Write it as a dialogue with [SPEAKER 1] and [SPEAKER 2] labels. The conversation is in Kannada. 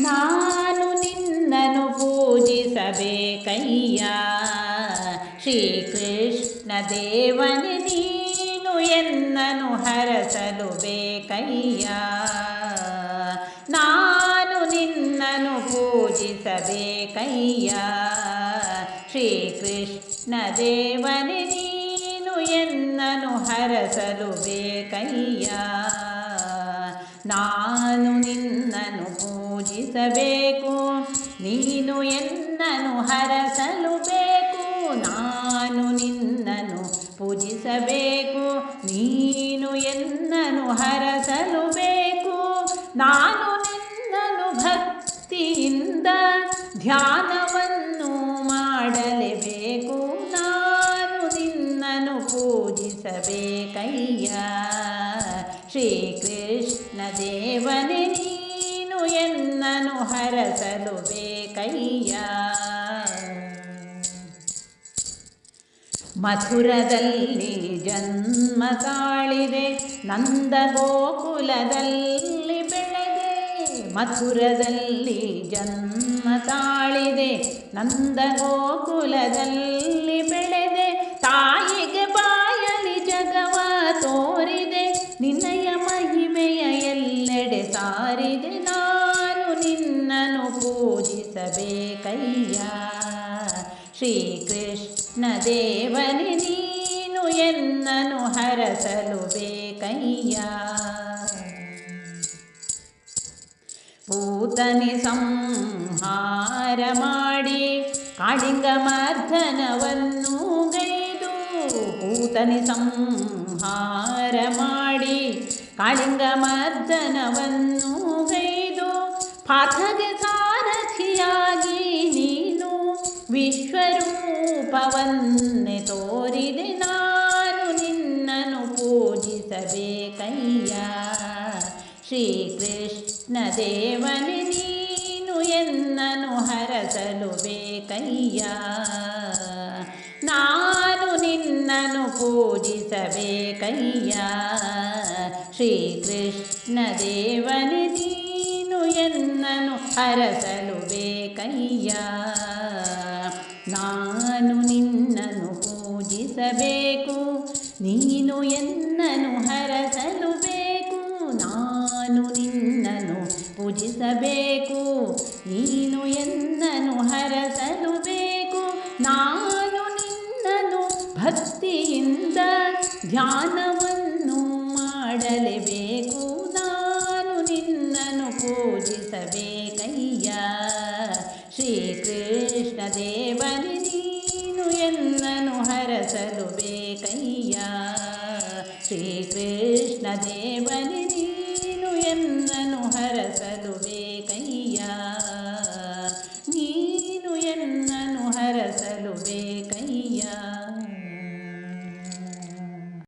[SPEAKER 1] ನಾನು ನಿನ್ನನ್ನು ಪೂಜಿಸಬೇಕಯ್ಯ. ಶ್ರೀಕೃಷ್ಣ ದೇವನೇ, ನೀನು ಎನ್ನನು ಹರಸಲು ಬೇಕಯ್ಯ. ನಾನು ನಿನ್ನನು ಪೂಜಿಸಬೇಕಯ್ಯ. ಶ್ರೀಕೃಷ್ಣ ದೇವನೇ, ನೀನು ಎನ್ನನು ಹರಸಲು ಬೇಕಯ್ಯ. ಪೂಜಿಸಬೇಕು ನೀನು ಎನ್ನನು ಹರಸಲು ಬೇಕು. ನಾನು ನಿನ್ನನು ಪೂಜಿಸಬೇಕು. ನೀನು ಎನ್ನನು ಹರಸಲು ಬೇಕು. ನಾನು ನಿನ್ನನು ಭಕ್ತಿಯಿಂದ ಧ್ಯಾನವನ್ನು ಮಾಡಲೇಬೇಕು. ನಾನು ನಿನ್ನನು ಪೂಜಿಸಬೇಕಯ್ಯ. ಶ್ರೀಕೃಷ್ಣ ದೇವನೇ ನೀನು ಎನ್ನನು ಹರಸಲು ಬೇಕಯ್ಯ. ಮಥುರದಲ್ಲಿ ಜನ್ಮ ತಾಳಿದೆ ನಂದ ಗೋಕುಲದಲ್ಲಿ ಬೆಳೆದೆ. ಮಥುರದಲ್ಲಿ ಜನ್ಮ ತಾಳಿದೆ ನಂದ ಗೋಕುಲದಲ್ಲಿ ಬೆಳೆದೆ. ತಾಯಿಗೆ ನಾನು ನಿನ್ನನು ಪೂಜಿಸಬೇಕಯ್ಯ. ಶ್ರೀಕೃಷ್ಣ ದೇವನೇ, ನೀನು ಎನ್ನನು ಹರಸಲು ಬೇಕಯ್ಯ. ಪೂತನಿ ಸಂಹಾರ ಮಾಡಿ ಕಾಳಿಂಗ ಮರ್ಧನವನ್ನು ಗೈದು ಪೂತನಿ ಸಂಹಾರ ಮಾಡಿ ಕಾಳಿಂಗ ಮರ್ದನವನ್ನು ಪಾರ್ಥಗೆ ಸಾರಥಿಯಾಗಿ ನೀನು ವಿಶ್ವರೂಪವನ್ನೇ ತೋರಿದೆ ನಾನು ನಿನ್ನನು ಪೂಜಿಸಬೇಕಯ್ಯ. ಶ್ರೀಕೃಷ್ಣ ದೇವನೇ, ನೀನು ಎನ್ನನು ಹರಸಲು ಬೇಕಯ್ಯ. ನಾನು ನಿನ್ನನು ಪೂಜಿಸಬೇಕಯ್ಯ. ಶ್ರೀಕೃಷ್ಣ ದೇವನೇ ನೀನು ಎನ್ನನು ಹರಸಲು ಬೇಕಯ್ಯ. ನಾನು ನಿನ್ನನು ಪೂಜಿಸಬೇಕು, ನೀನು ಎನ್ನನು ಹರಸಲು ಬೇಕು, ನಾನು ನಿನ್ನನು ಪೂಜಿಸಬೇಕು, ನೀನು ಎನ್ನನು ಹರಸಲು ಬೇಕು, ನಾನು ನಿನ್ನನು ಭಕ್ತಿಯಿಂದ ಧ್ಯಾನವನ್ನು ಮಾಡಲೇಬೇಕು. ಪೂಜಿಸಬೇಕಯ್ಯ ಶ್ರೀಕೃಷ್ಣ ದೇವನೇ ನೀನು ಎನ್ನನು ಹರಸಲು ಬೇಕಯ್ಯ ಶ್ರೀಕೃಷ್ಣ ದೇವನೇ